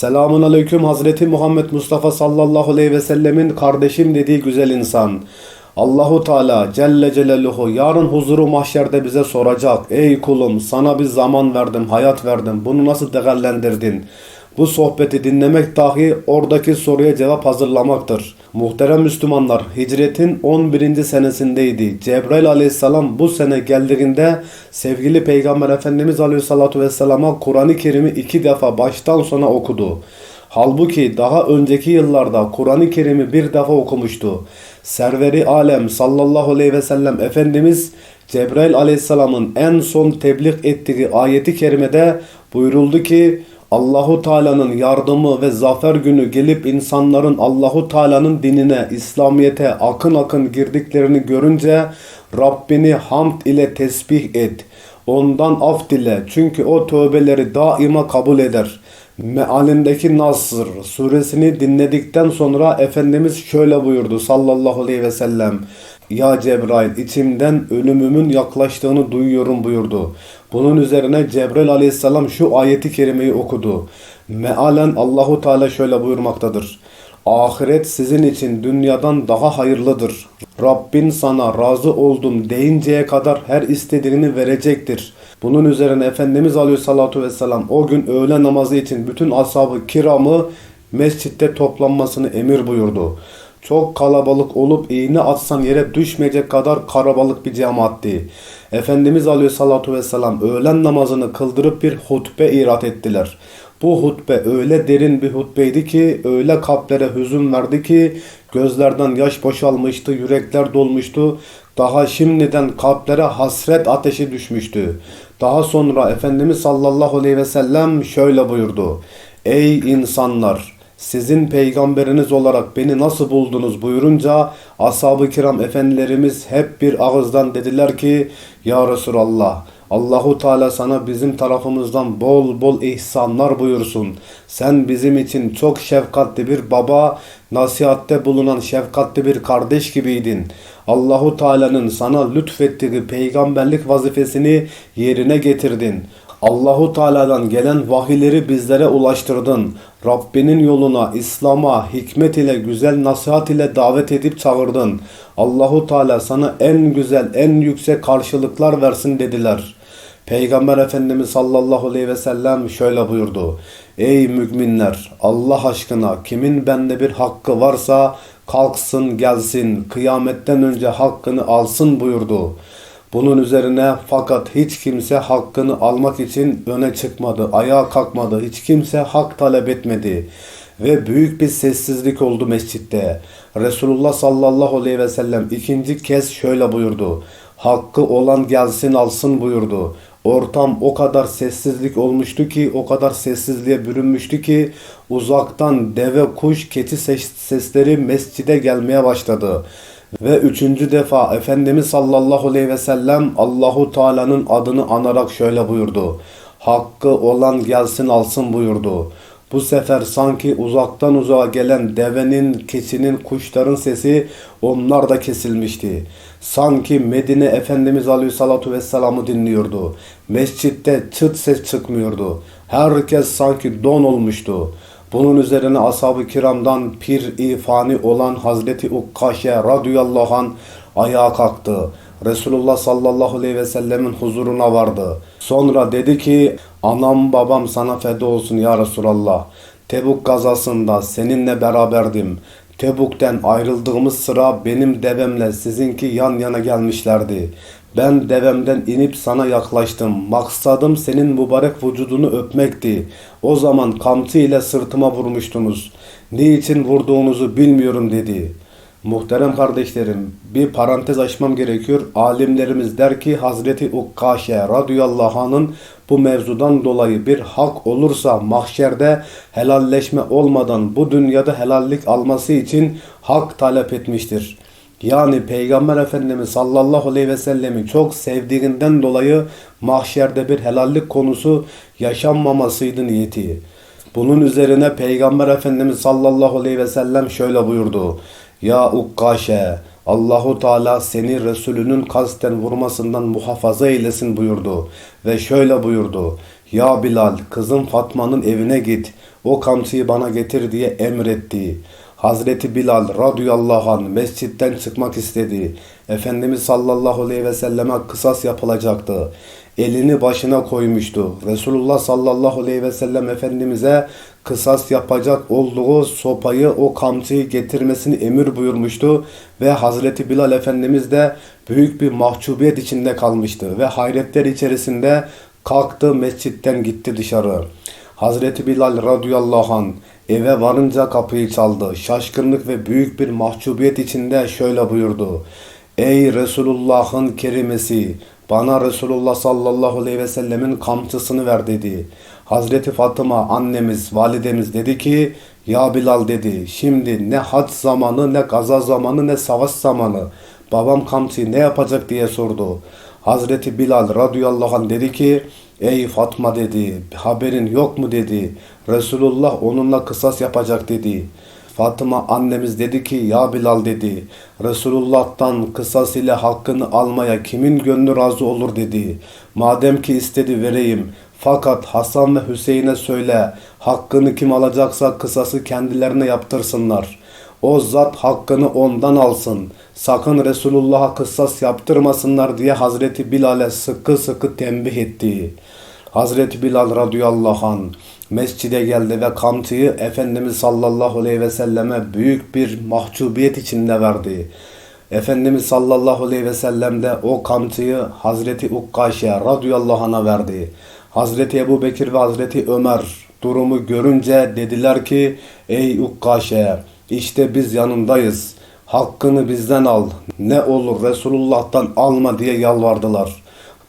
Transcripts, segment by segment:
Selamun Aleyküm Hazreti Muhammed Mustafa sallallahu aleyhi ve sellemin kardeşim dediği güzel insan. Allahu Teala Celle Celaluhu yarın huzuru mahşerde bize soracak. Ey kulum sana bir zaman verdim, hayat verdim. Bunu nasıl değerlendirdin? Bu sohbeti dinlemek dahi oradaki soruya cevap hazırlamaktır. Muhterem Müslümanlar, hicretin 11. senesindeydi. Cebrail aleyhisselam bu sene geldiğinde sevgili Peygamber Efendimiz aleyhissalatu vesselama Kur'an-ı Kerim'i iki defa baştan sona okudu. Halbuki daha önceki yıllarda Kur'an-ı Kerim'i bir defa okumuştu. Serveri alem sallallahu aleyhi ve sellem Efendimiz Cebrail aleyhisselamın en son tebliğ ettiği ayeti kerimede buyuruldu ki Allahu Teala'nın yardımı ve zafer günü gelip insanların Allahu Teala'nın dinine, İslamiyete akın akın girdiklerini görünce Rabbini hamd ile tesbih et. Ondan af dile çünkü o tövbeleri daima kabul eder. Mealindeki Nasr suresini dinledikten sonra Efendimiz şöyle buyurdu sallallahu aleyhi ve sellem. Ya Cebrail içimden ölümümün yaklaştığını duyuyorum buyurdu. Bunun üzerine Cebrail aleyhisselam şu ayeti kerimeyi okudu. Mealen Allahu Teala şöyle buyurmaktadır. Ahiret sizin için dünyadan daha hayırlıdır. Rabbin sana razı oldum deyinceye kadar her istediğini verecektir. Bunun üzerine Efendimiz Aleyhissalatu Vesselam o gün öğle namazı için bütün ashab-ı kiramı mescitte toplanmasını emir buyurdu. Çok kalabalık olup iğne atsan yere düşmeyecek kadar karabalık bir cemaatti. Efendimiz Aleyhissalatu Vesselam öğlen namazını kıldırıp bir hutbe irat ettiler. Bu hutbe öyle derin bir hutbeydi ki, öyle kalplere hüzün verdi ki, gözlerden yaş boşalmıştı, yürekler dolmuştu. Daha şimdiden kalplere hasret ateşi düşmüştü. Daha sonra Efendimiz sallallahu aleyhi ve sellem şöyle buyurdu. Ey insanlar! Sizin peygamberiniz olarak beni nasıl buldunuz buyurunca ashab-ı kiram efendilerimiz hep bir ağızdan dediler ki Ya Resulallah Allahu Teala sana bizim tarafımızdan bol bol ihsanlar buyursun. Sen bizim için çok şefkatli bir baba, nasihatte bulunan şefkatli bir kardeş gibiydin. Allahu Teala'nın sana lütfettiği peygamberlik vazifesini yerine getirdin. Allahu Teala'dan gelen vahiyleri bizlere ulaştırdın. Rabbinin yoluna, İslam'a, hikmet ile, güzel nasihat ile davet edip çağırdın. Allahu Teala sana en güzel, en yüksek karşılıklar versin dediler. Peygamber Efendimiz sallallahu aleyhi ve sellem şöyle buyurdu. Ey müminler Allah aşkına kimin bende bir hakkı varsa kalksın gelsin kıyametten önce hakkını alsın buyurdu. Bunun üzerine fakat hiç kimse hakkını almak için öne çıkmadı, ayağa kalkmadı, hiç kimse hak talep etmedi. Ve büyük bir sessizlik oldu mescitte. Resulullah sallallahu aleyhi ve sellem ikinci kez şöyle buyurdu. Hakkı olan gelsin alsın buyurdu. Ortam o kadar sessizlik olmuştu ki, o kadar sessizliğe bürünmüştü ki uzaktan deve, kuş, keçi ses- sesleri mescide gelmeye başladı. Ve üçüncü defa Efendimiz sallallahu aleyhi ve sellem Allahu Teala'nın adını anarak şöyle buyurdu. Hakkı olan gelsin alsın buyurdu. Bu sefer sanki uzaktan uzağa gelen devenin, keçinin, kuşların sesi onlar da kesilmişti. Sanki Medine Efendimiz Aleyhissalatu Vesselam'ı dinliyordu. Mescitte çıt ses çıkmıyordu. Herkes sanki don olmuştu. Bunun üzerine ashab-ı kiramdan pir ifani olan Hazreti Ukkaşe radıyallahu an ayağa kalktı. Resulullah sallallahu aleyhi ve sellemin huzuruna vardı. Sonra dedi ki anam babam sana feda olsun ya Resulallah. Tebuk gazasında seninle beraberdim. Tebuk'ten ayrıldığımız sıra benim devemle sizinki yan yana gelmişlerdi. Ben devemden inip sana yaklaştım. Maksadım senin mübarek vücudunu öpmekti. O zaman kamçı ile sırtıma vurmuştunuz. Niçin vurduğunuzu bilmiyorum dedi. Muhterem kardeşlerim, bir parantez açmam gerekiyor. Alimlerimiz der ki Hazreti Ukkaşe radıyallahu anh'ın bu mevzudan dolayı bir hak olursa mahşerde helalleşme olmadan bu dünyada helallik alması için hak talep etmiştir. Yani Peygamber Efendimiz sallallahu aleyhi ve sellemi çok sevdiğinden dolayı mahşerde bir helallik konusu yaşanmamasıydı niyeti. Bunun üzerine Peygamber Efendimiz sallallahu aleyhi ve sellem şöyle buyurdu. Ya Ukkaşe Allahu Teala seni Resulünün kasten vurmasından muhafaza eylesin buyurdu. Ve şöyle buyurdu. Ya Bilal kızım Fatma'nın evine git. O kamçıyı bana getir diye emretti. Hazreti Bilal radıyallahu anh mescitten çıkmak istedi. Efendimiz sallallahu aleyhi ve selleme kısas yapılacaktı. Elini başına koymuştu. Resulullah sallallahu aleyhi ve sellem Efendimiz'e kısas yapacak olduğu sopayı o kamçıyı getirmesini emir buyurmuştu. Ve Hazreti Bilal Efendimiz de büyük bir mahcubiyet içinde kalmıştı. Ve hayretler içerisinde kalktı mescitten gitti dışarı. Hazreti Bilal radıyallahu an eve varınca kapıyı çaldı. Şaşkınlık ve büyük bir mahcubiyet içinde şöyle buyurdu. Ey Resulullah'ın kerimesi bana Resulullah sallallahu aleyhi ve sellemin kamçısını ver dedi. Hazreti Fatıma annemiz, validemiz dedi ki ya Bilal dedi şimdi ne hac zamanı ne gaza zamanı ne savaş zamanı babam kamçıyı ne yapacak diye sordu. Hazreti Bilal radıyallahu anh dedi ki Ey Fatma dedi haberin yok mu dedi. Resulullah onunla kısas yapacak dedi. Fatıma annemiz dedi ki ya Bilal dedi. Resulullah'tan kısas ile hakkını almaya kimin gönlü razı olur dedi. Madem ki istedi vereyim. Fakat Hasan ve Hüseyin'e söyle hakkını kim alacaksa kısası kendilerine yaptırsınlar. O zat hakkını ondan alsın. Sakın Resulullah'a kıssas yaptırmasınlar diye Hazreti Bilal'e sıkı sıkı tembih etti. Hazreti Bilal radıyallahu an mescide geldi ve kamçıyı Efendimiz sallallahu aleyhi ve selleme büyük bir mahcubiyet içinde verdi. Efendimiz sallallahu aleyhi ve sellem de o kamçıyı Hazreti Ukkaşe radıyallahu anh'a verdi. Hazreti Ebu Bekir ve Hazreti Ömer durumu görünce dediler ki ey Ukkaşe işte biz yanındayız. Hakkını bizden al. Ne olur Resulullah'tan alma diye yalvardılar.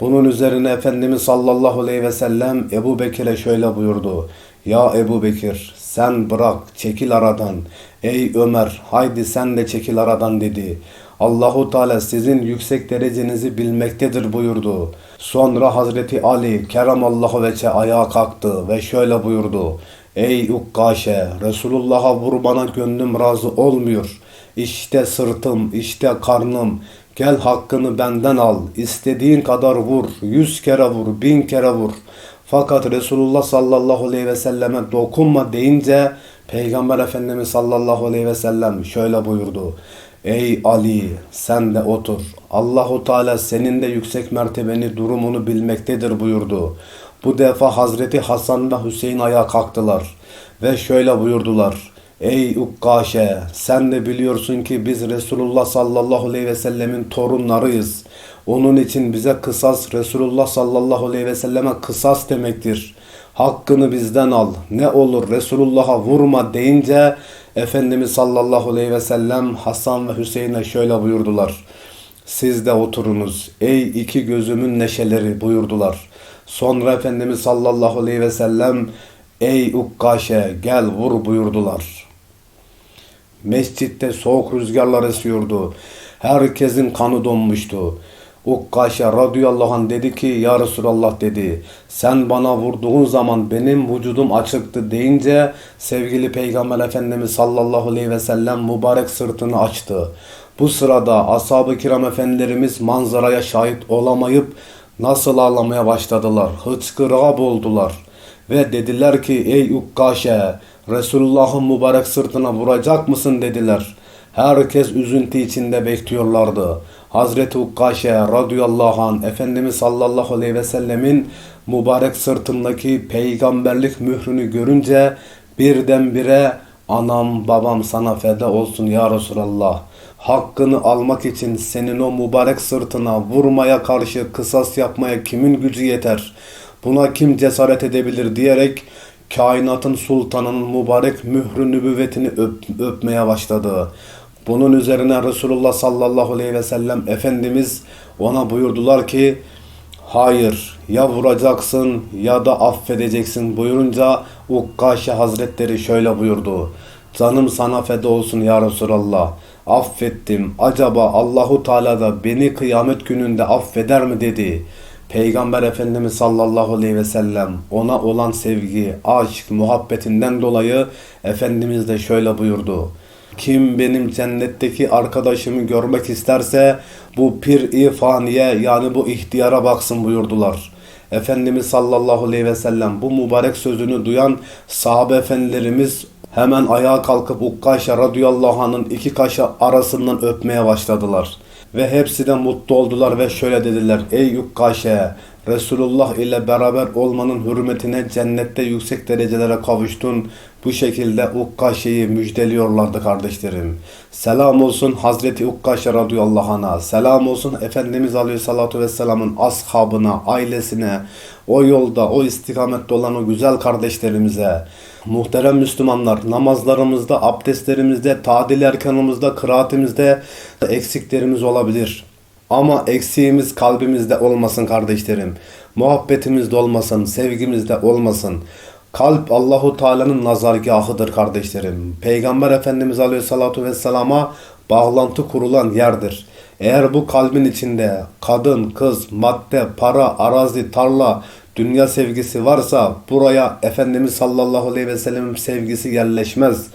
Bunun üzerine Efendimiz sallallahu aleyhi ve sellem Ebu Bekir'e şöyle buyurdu. Ya Ebu Bekir sen bırak çekil aradan. Ey Ömer haydi sen de çekil aradan dedi. Allahu Teala sizin yüksek derecenizi bilmektedir buyurdu. Sonra Hazreti Ali keramallahu veçe ayağa kalktı ve şöyle buyurdu. Ey Ukkaşe Resulullah'a vur bana gönlüm razı olmuyor. İşte sırtım, işte karnım. Gel hakkını benden al. İstediğin kadar vur. Yüz kere vur, bin kere vur. Fakat Resulullah sallallahu aleyhi ve selleme dokunma deyince Peygamber Efendimiz sallallahu aleyhi ve sellem şöyle buyurdu. Ey Ali sen de otur. Allahu Teala senin de yüksek mertebeni durumunu bilmektedir buyurdu. Bu defa Hazreti Hasan ve Hüseyin ayağa kalktılar ve şöyle buyurdular. Ey Ukkaşe sen de biliyorsun ki biz Resulullah sallallahu aleyhi ve sellemin torunlarıyız. Onun için bize kısas Resulullah sallallahu aleyhi ve selleme kısas demektir. Hakkını bizden al. Ne olur Resulullah'a vurma deyince Efendimiz sallallahu aleyhi ve sellem Hasan ve Hüseyin'e şöyle buyurdular. Siz de oturunuz ey iki gözümün neşeleri buyurdular. Sonra Efendimiz sallallahu aleyhi ve sellem ey Ukkaşe gel vur buyurdular. Mescitte soğuk rüzgarlar esiyordu. Herkesin kanı donmuştu. Ukkaşe radıyallahu anh dedi ki ya Resulallah dedi sen bana vurduğun zaman benim vücudum açıktı deyince sevgili Peygamber Efendimiz sallallahu aleyhi ve sellem mübarek sırtını açtı. Bu sırada ashab-ı kiram efendilerimiz manzaraya şahit olamayıp nasıl ağlamaya başladılar. Hıçkırığa boğuldular ve dediler ki ey Ukkaşe Resulullah'ın mübarek sırtına vuracak mısın dediler. Herkes üzüntü içinde bekliyorlardı. Hazreti Ukkaşe radıyallahu anh Efendimiz sallallahu aleyhi ve sellemin mübarek sırtındaki peygamberlik mührünü görünce birdenbire anam babam sana feda olsun ya Resulallah. Hakkını almak için senin o mübarek sırtına vurmaya karşı kısas yapmaya kimin gücü yeter? Buna kim cesaret edebilir diyerek kainatın sultanının mübarek mührü nübüvvetini öp, öpmeye başladı. Bunun üzerine Resulullah sallallahu aleyhi ve sellem Efendimiz ona buyurdular ki hayır ya vuracaksın ya da affedeceksin buyurunca Ukkaşe Hazretleri şöyle buyurdu. Canım sana feda olsun ya Resulallah. Affettim. Acaba Allahu Teala da beni kıyamet gününde affeder mi dedi. Peygamber Efendimiz sallallahu aleyhi ve sellem ona olan sevgi, aşk, muhabbetinden dolayı Efendimiz de şöyle buyurdu. Kim benim cennetteki arkadaşımı görmek isterse bu pir-i faniye yani bu ihtiyara baksın buyurdular. Efendimiz sallallahu aleyhi ve sellem bu mübarek sözünü duyan sahabe efendilerimiz hemen ayağa kalkıp Ukkaşe radıyallahu anh'ın iki kaşı arasından öpmeye başladılar. Ve hepsi de mutlu oldular ve şöyle dediler. Ey Ukkaşe Resulullah ile beraber olmanın hürmetine cennette yüksek derecelere kavuştun. Bu şekilde Ukkaşe'yi müjdeliyorlardı kardeşlerim. Selam olsun Hazreti Ukkaşe radıyallahu anh'a. Selam olsun Efendimiz aleyhissalatu vesselamın ashabına, ailesine, o yolda, o istikamette olan o güzel kardeşlerimize. Muhterem Müslümanlar, namazlarımızda, abdestlerimizde, tadil erkanımızda, kıraatimizde eksiklerimiz olabilir. Ama eksiğimiz kalbimizde olmasın kardeşlerim. Muhabbetimizde olmasın, sevgimizde olmasın. Kalp Allahu Teala'nın nazargahıdır kardeşlerim. Peygamber Efendimiz Aleyhissalatu vesselama bağlantı kurulan yerdir. Eğer bu kalbin içinde kadın, kız, madde, para, arazi, tarla, dünya sevgisi varsa buraya Efendimiz sallallahu aleyhi ve sellem'in sevgisi yerleşmez.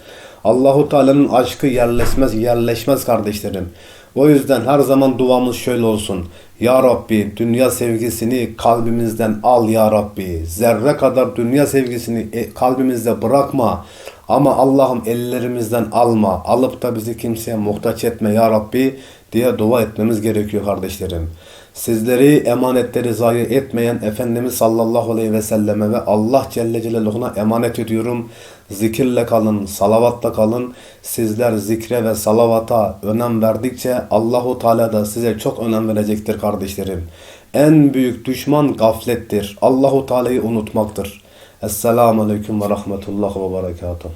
Allahu Teala'nın aşkı yerleşmez, yerleşmez kardeşlerim. O yüzden her zaman duamız şöyle olsun. Ya Rabbi dünya sevgisini kalbimizden al ya Rabbi. Zerre kadar dünya sevgisini e, kalbimizde bırakma. Ama Allah'ım ellerimizden alma. Alıp da bizi kimseye muhtaç etme ya Rabbi diye dua etmemiz gerekiyor kardeşlerim. Sizleri emanetleri zayi etmeyen Efendimiz sallallahu aleyhi ve selleme ve Allah Celle Celaluhu'na emanet ediyorum. Zikirle kalın, salavatla kalın. Sizler zikre ve salavata önem verdikçe Allahu Teala da size çok önem verecektir kardeşlerim. En büyük düşman gaflettir. Allahu Teala'yı unutmaktır. Esselamu Aleyküm ve Rahmetullah ve Berekatuhu.